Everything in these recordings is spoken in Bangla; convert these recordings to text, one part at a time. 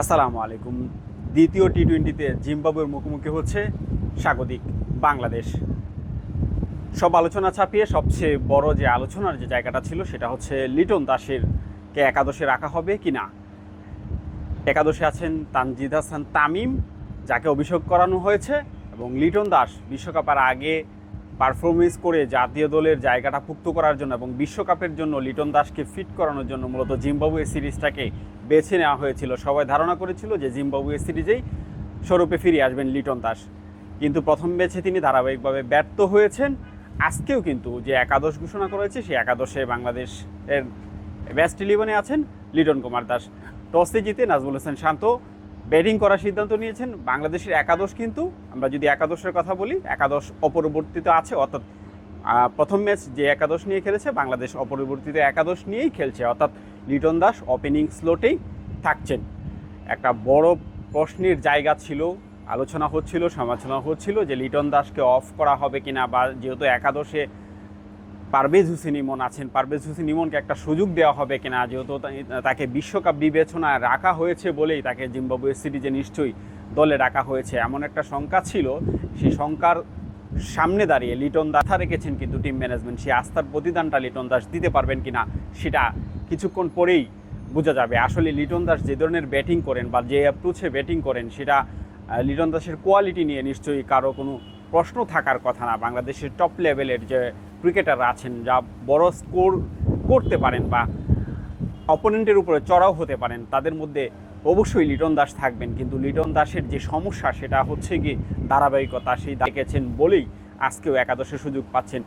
আসসালামু আলাইকুম। দ্বিতীয় টি টোয়েন্টিতে জিম্বাবুয়ের মুখোমুখি হচ্ছে স্বাগতিক বাংলাদেশ। সব আলোচনা ছাপিয়ে সবচেয়ে বড় যে আলোচনার যে জায়গাটা ছিল সেটা হচ্ছে লিটন দাসের কে একাদশে রাখা হবে কি না একাদশে আছেন তানজিদ হাসান তামিম, যাকে অভিষেক করানো হয়েছে, এবং লিটন দাস বিশ্বকাপের আগে পারফরমেন্স করে জাতীয় দলের জায়গাটা পুক্ত করার জন্য এবং বিশ্বকাপের জন্য লিটন দাসকে ফিট করানোর জন্য মূলত জিম্বাবুয়ে সিরিজটাকে বেছে নেওয়া হয়েছিল। সবাই ধারণা করেছিল যে জিম্বাবুয়ে সিরিজেই স্বরূপে ফিরে আসবেন লিটন দাস। কিন্তু প্রথম ম্যাচে তিনি ধারাবাহিকভাবে ব্যর্থ হয়েছেন। আজকেও কিন্তু যে একাদশ ঘোষণা করা হয়েছে সেই একাদশে বাংলাদেশের বেস্ট ইলেভেনে আছেন লিটন কুমার দাস। টসে জিতে নাজমুল হোসেন শান্ত ব্যাটিং করার সিদ্ধান্ত নিয়েছেন। বাংলাদেশের একাদশ কিন্তু, আমরা যদি একাদশের কথা বলি, একাদশ অপরিবর্তিত আছে, অর্থাৎ প্রথম ম্যাচ যে একাদশ নিয়ে খেলেছে, বাংলাদেশ অপরিবর্তিত একাদশ নিয়েই খেলছে। অর্থাৎ লিটন দাস ওপেনিং স্লোটেই থাকছেন। একটা বড় প্রশ্নের জায়গা ছিল, আলোচনা হচ্ছিল, সমালোচনা হচ্ছিল যে লিটন দাসকে অফ করা হবে কিনা, বা যেহেতু একাদশে পারভেজ হুসেন ইমন আছেন। পারভেজ হুসেন ইমনকে একটা সুযোগ দেওয়া হবে কিনা, যেহেতু তাকে বিশ্বকাপ বিবেচনায় রাখা হয়েছে বলেই তাকে জিম্বাবুয়ে সিরিজে নিশ্চয়ই দলে রাখা হয়েছে। এমন একটা শঙ্কা ছিল, সেই শঙ্কার সামনে দাঁড়িয়ে লিটন দাসা রেখেছেন কিন্তু টিম ম্যানেজমেন্ট। সেই আস্থার প্রতিদানটা লিটন দাস দিতে পারবেন কিনা, সেটা কিছুক্ষণ পরেই বোঝা যাবে। আসলে লিটন দাস যে ধরনের ব্যাটিং করেন বা যে অ্যাপ্রোচে ব্যাটিং করেন, সেটা লিটন দাসের কোয়ালিটি নিয়ে নিশ্চয়ই কারও কোনো প্রশ্ন থাকার কথা না। বাংলাদেশের টপ লেভেলের যে ক্রিকেটাররা আছেন, যা বড় স্কোর করতে পারেন বা অপোনেন্টের উপরে চড়াও হতে পারেন, তাদের মধ্যে অবশ্যই লিটন দাস থাকবেন। কিন্তু লিটন দাসের যে সমস্যা, সেটা হচ্ছে কি ধারাবাহিকতা, সেই দেখেছেন বলেই আজকেও একাদশে সুযোগ পাচ্ছেন।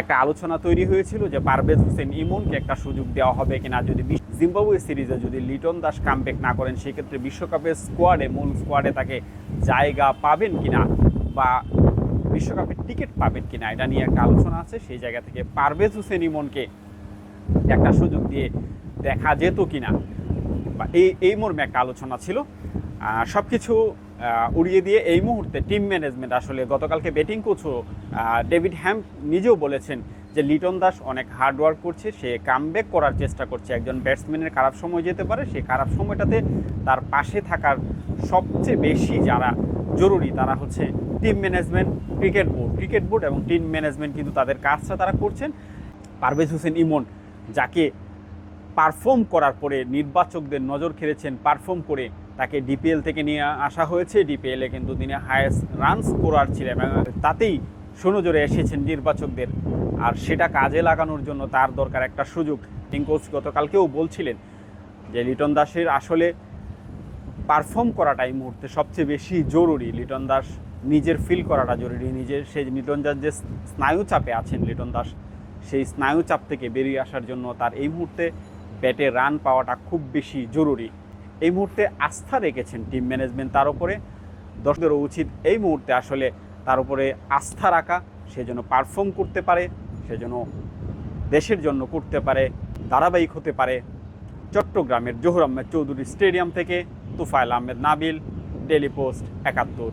একটা আলোচনা তৈরি হয়েছিল যে পারভেজ হোসেন ইমনকে একটা সুযোগ দেওয়া হবে কিনা, যদি জিম্বাবুয়ে সিরিজে যদি লিটন দাস কামব্যাক না করেন, সেক্ষেত্রে বিশ্বকাপের স্কোয়াডে মূল স্কোয়াডে তাকে জায়গা পাবেন কিনা বা বিশ্বকাপের টিকিট পাবেন কিনা এটা নিয়ে একটা আলোচনা আছে। সেই জায়গা থেকে পারভেজ হোসেন ইমনকে একটা সুযোগ দিয়ে দেখা যেত কিনা বা এই এই মর্মে একটা আলোচনা ছিল। সব কিছু উড়িয়ে দিয়ে এই মুহূর্তে টিম ম্যানেজমেন্ট আসলে গতকালকে ব্যাটিং কোচও ডেভিড হ্যাম্প নিজেও বলেছেন যে লিটন দাস অনেক হার্ড ওয়ার্ক করছে, সে কামব্যাক করার চেষ্টা করছে। একজন ব্যাটসম্যানের খারাপ সময় যেতে পারে সেই খারাপ সময়টাতে তার পাশে থাকার সবচেয়ে বেশি যারা জরুরি তারা হচ্ছে team management, cricket board. Cricket board এবং টিম ম্যানেজমেন্ট কিন্তু তাদের কাজটা তারা করছেন। পারভেজ হোসেন ইমন, যাকে পারফর্ম করার পরে নির্বাচকদের নজর খেলেছেন পারফর্ম করে তাকে ডিপিএল থেকে নিয়ে আসা হয়েছে। ডিপিএলে কিন্তু তিনি হায়েস্ট রান স্কোরার ছিলেন এবং তাতেই সুনজরে এসেছেন নির্বাচকদের। আর সেটা কাজে লাগানোর জন্য তার দরকার একটা সুযোগ। টিঙ্কোচ গতকালকেও বলছিলেন যে, লিটন দাসের আসলে পারফর্ম করাটা এই মুহূর্তে সবচেয়ে বেশি জরুরি। লিটন দাস নিজের ফিল করাটা জরুরি, নিজের সেই লিটন দাস যে স্নায়ু চাপে আছেন লিটন দাস, সেই স্নায়ু চাপ থেকে বেরিয়ে আসার জন্য তার এই মুহূর্তে ব্যাটে রান পাওয়াটা খুব বেশি জরুরি। এই মুহূর্তে আস্থা রেখেছেন টিম ম্যানেজমেন্ট তার উপরে। দর্শকদেরও উচিত এই মুহূর্তে আসলে তার উপরে আস্থা রাখা, সে যেন পারফর্ম করতে পারে, সে যেন দেশের জন্য করতে পারে, ধারাবাহিক হতে পারে। চট্টগ্রামের জহুর আহমেদ চৌধুরী স্টেডিয়াম থেকে তুফাইল আহমেদ, নাবিল ডেলি পোস্ট একাত্তর।